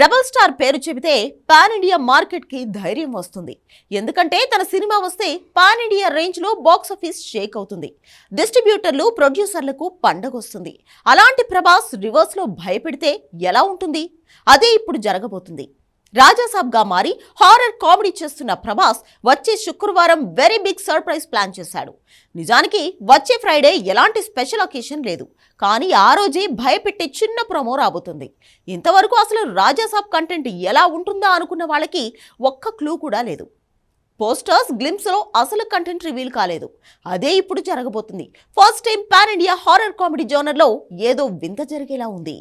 Rebel star పేరు చెబితే pan India మార్కెట్కి ధైర్యం వస్తుంది. ఎందుకంటే తన సినిమా వస్తే పాన్ ఇండియా రేంజ్లో బాక్స్ ఆఫీస్ షేక్ అవుతుంది. డిస్ట్రిబ్యూటర్లు ప్రొడ్యూసర్లకు పండగొస్తుంది అలాంటి ప్రభాస్ రివర్స్లో భయపెడితే ఎలా ఉంటుంది? అదే ఇప్పుడు జరగబోతుంది. రాజాసాబ్గా మారి హారర్ కామెడీ చేస్తున్న ప్రభాస్ వచ్చే శుక్రవారం వెరీ బిగ్ సర్ప్రైజ్ ప్లాన్ చేశాడు. నిజానికి వచ్చే ఫ్రైడే ఎలాంటి స్పెషల్ అకేషన్ లేదు. కానీ ఆ రోజే భయపెట్టే చిన్న ప్రమో రాబోతుంది. ఇంతవరకు అసలు రాజాసాబ్ కంటెంట్ ఎలా ఉంటుందా అనుకున్న వాళ్ళకి ఒక్క క్లూ కూడా లేదు. పోస్టర్స్ గ్లిమ్స్లో అసలు కంటెంట్ రివీల్ కాలేదు. అదే ఇప్పుడు జరగబోతుంది. First time pan India horror comedy జోనర్లో ఏదో వింత జరిగేలా ఉంది.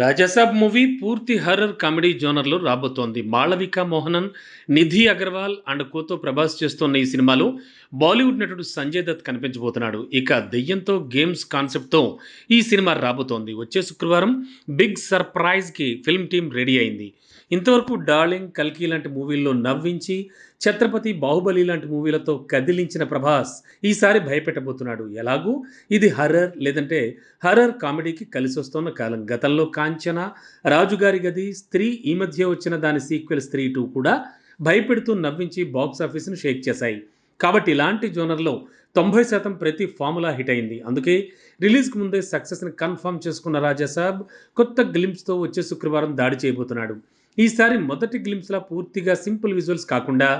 రాజాసాబ్ మూవీ పూర్తి హర్రర్ కామెడీ జోనర్లో రాబోతోంది. మాళవిక మోహనన్ నిధి అగర్వాల్ అండ్ కోతో ప్రభాస్ చేస్తున్న ఈ సినిమాలో బాలీవుడ్ నటుడు సంజయ్ దత్ కనిపించబోతున్నాడు. ఇక దెయ్యంతో గేమ్స్ కాన్సెప్ట్తో ఈ సినిమా రాబోతోంది. వచ్చే శుక్రవారం బిగ్ సర్ప్రైజ్కి ఫిల్మ్ టీం రెడీ అయింది. ఇంతవరకు డార్లింగ్ కల్కి లాంటి మూవీల్లో నవ్వించి ఛత్రపతి బాహుబలి లాంటి మూవీలతో కదిలించిన ప్రభాస్ ఈసారి భయపెట్టబోతున్నాడు. ఎలాగూ? ఇది హర్రర్ లేదంటే హర్రర్ కామెడీకి కలిసి వస్తున్న కాలం. గతంలో కాంచన రాజుగారి గది స్త్రీ ఈ మధ్య వచ్చిన దాని సీక్వెల్ స్త్రీ టూ కూడా భయపెడుతూ నవ్వించి బాక్స్ ఆఫీస్ను షేక్ చేశాయి. కాబట్టి ఇలాంటి జోనర్లో తొంభై శాతం ప్రతి ఫార్ములా హిట్ అయింది. అందుకే రిలీజ్కి ముందే సక్సెస్ని కన్ఫర్మ్ చేసుకున్న రాజాసాబ్ కొత్త గ్లిమ్స్తో వచ్చే శుక్రవారం దాడి చేయబోతున్నాడు. ఈసారి మొదటి గ్లిమ్స్లా పూర్తిగా సింపుల్ విజువల్స్ కాకుండా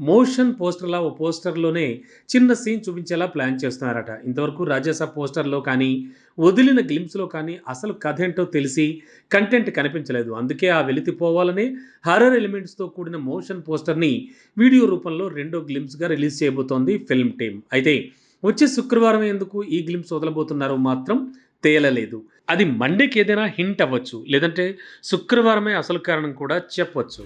మోషన్ పోస్టర్లా ఓ పోస్టర్లోనే చిన్న సీన్ చూపించేలా ప్లాన్ చేస్తున్నారట. ఇంతవరకు రాజాసాబ్ పోస్టర్లో కానీ వదిలిన గ్లిమ్స్లో కానీ అసలు కథ ఏంటో తెలిసి కంటెంట్ కనిపించలేదు. అందుకే ఆ వెలితిపోవాలనే హర్రర్ ఎలిమెంట్స్తో కూడిన మోషన్ పోస్టర్ని వీడియో రూపంలో రెండో గ్లిమ్స్గా రిలీజ్ చేయబోతోంది ఫిల్మ్ టీమ్. అయితే వచ్చే శుక్రవారం ఎందుకు ఈ గ్లిమ్స్ వదలబోతున్నారో మాత్రం తేలలేదు. అది మండేకి ఏదైనా హింట్ అవ్వచ్చు లేదంటే శుక్రవారమే అసలు కారణం కూడా చెప్పవచ్చు